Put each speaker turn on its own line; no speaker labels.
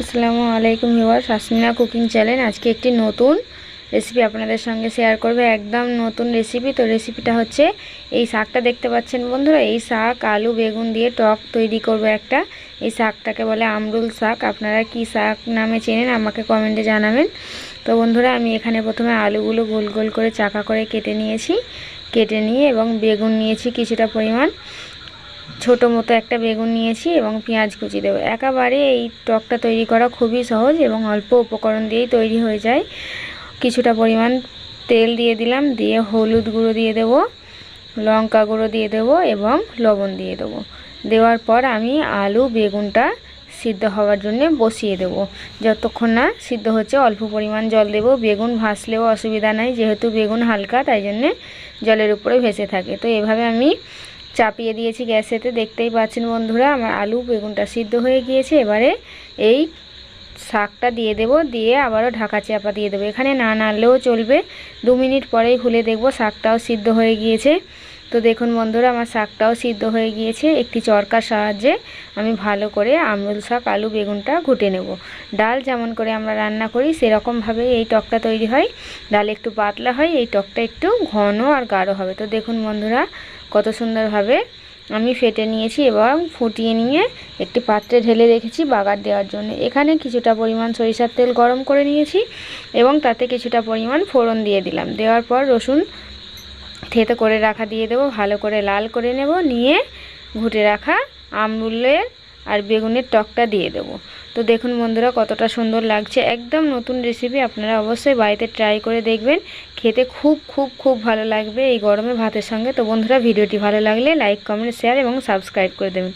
আসসালামু আলাইকুম viewer শাসমিনা cooking channel. আজকে একটি নতুন রেসিপি আপনাদের সঙ্গে শেয়ার করবে। একদম নতুন রেসিপি তো রেসিপিটা হচ্ছে এই শাকটা দেখতে পাচ্ছেন বন্ধুরা। এই শাক আলু, বেগুন দিয়ে টক তৈরি করবে একটা। এই শাকটাকে বলে আমরুল শাক। আপনারা কি শাক নামে চেনেন আমাকে কমেন্টে জানাবেন। তো বন্ধুরা, আমি এখানে প্রথমে আলুগুলো গোল গোল করে চাকা করে কেটে নিয়েছি। কেটে নিয়ে এবং বেগুন নিয়েছি কিছুটা পরিমাণ। ছোট মতো একটা বেগুন নিয়েছি এবং পেঁয়াজ কুচি দেবো। একেবারে এই টকটা তৈরি করা খুবই সহজ এবং অল্প উপকরণ দিয়েই তৈরি হয়ে যায়। কিছুটা পরিমাণ তেল দিয়ে দিলাম, দিয়ে হলুদ গুঁড়ো দিয়ে দেব, লঙ্কা গুঁড়ো দিয়ে দেব এবং লবণ দিয়ে দেবো। দেওয়ার পর আমি আলু, বেগুনটা সিদ্ধ হওয়ার জন্য বসিয়ে দেব। যতক্ষণ না সিদ্ধ হচ্ছে, অল্প পরিমাণ জল দেব। বেগুন ভাসলেও অসুবিধা নাই, যেহেতু বেগুন হালকা, তাই জন্যে জলের উপরে ভেসে থাকে। তো এভাবে আমি চাপিয়ে দিয়েছি গ্যাসেতে। দেখতেই পাচ্ছেন বন্ধুরা, আমার আলু বেগুনটা সিদ্ধ হয়ে গিয়েছে। এবারে এই শাকটা দিয়ে দেব, দিয়ে আবারও ঢাকা চাপা দিয়ে দেবো। এখানে না নাড়লেও চলবে। দু মিনিট পরেই খুলে দেখব শাকটাও সিদ্ধ হয়ে গিয়েছে। তো দেখুন বন্ধুরা, আমার শাকটাও সিদ্ধ হয়ে গিয়েছে। একটি চরকার সাহায্যে আমি ভালো করে আমরুল শাক, আলু, বেগুনটা ঘুটে নেব। ডাল যেমন করে আমরা রান্না করি সেরকমভাবে এই টকটা তৈরি হয়। ডাল একটু পাতলা হয়, এই টকটা একটু ঘন আর গাঢ় হবে। তো দেখুন বন্ধুরা, কত সুন্দরভাবে আমি ফেটে নিয়েছি এবং ফুটিয়ে নিয়ে একটি পাত্রে ঢেলে রেখেছি বাগার দেওয়ার জন্য। এখানে কিছুটা পরিমাণ সরিষার তেল গরম করে নিয়েছি এবং তাতে কিছুটা পরিমাণ ফোড়ন দিয়ে দিলাম। দেওয়ার পর রসুন থেতে করে রাখা দিয়ে দেবো, ভালো করে লাল করে নেব, নিয়ে ঘুটে রাখা আমরুলের আর বেগুনের টকটা দিয়ে দেব। তো দেখুন বন্ধুরা কতটা সুন্দর লাগছে, একদম নতুন রেসিপি আপনারা অবশ্যই বাড়িতে ট্রাই করে দেখবেন, খেতে খুব খুব খুব ভালো লাগবে এই গরমে ভাতের সঙ্গে। তো বন্ধুরা ভিডিওটি ভালো লাগলে লাইক কমেন্ট শেয়ার এবং সাবস্ক্রাইব করে দেবেন।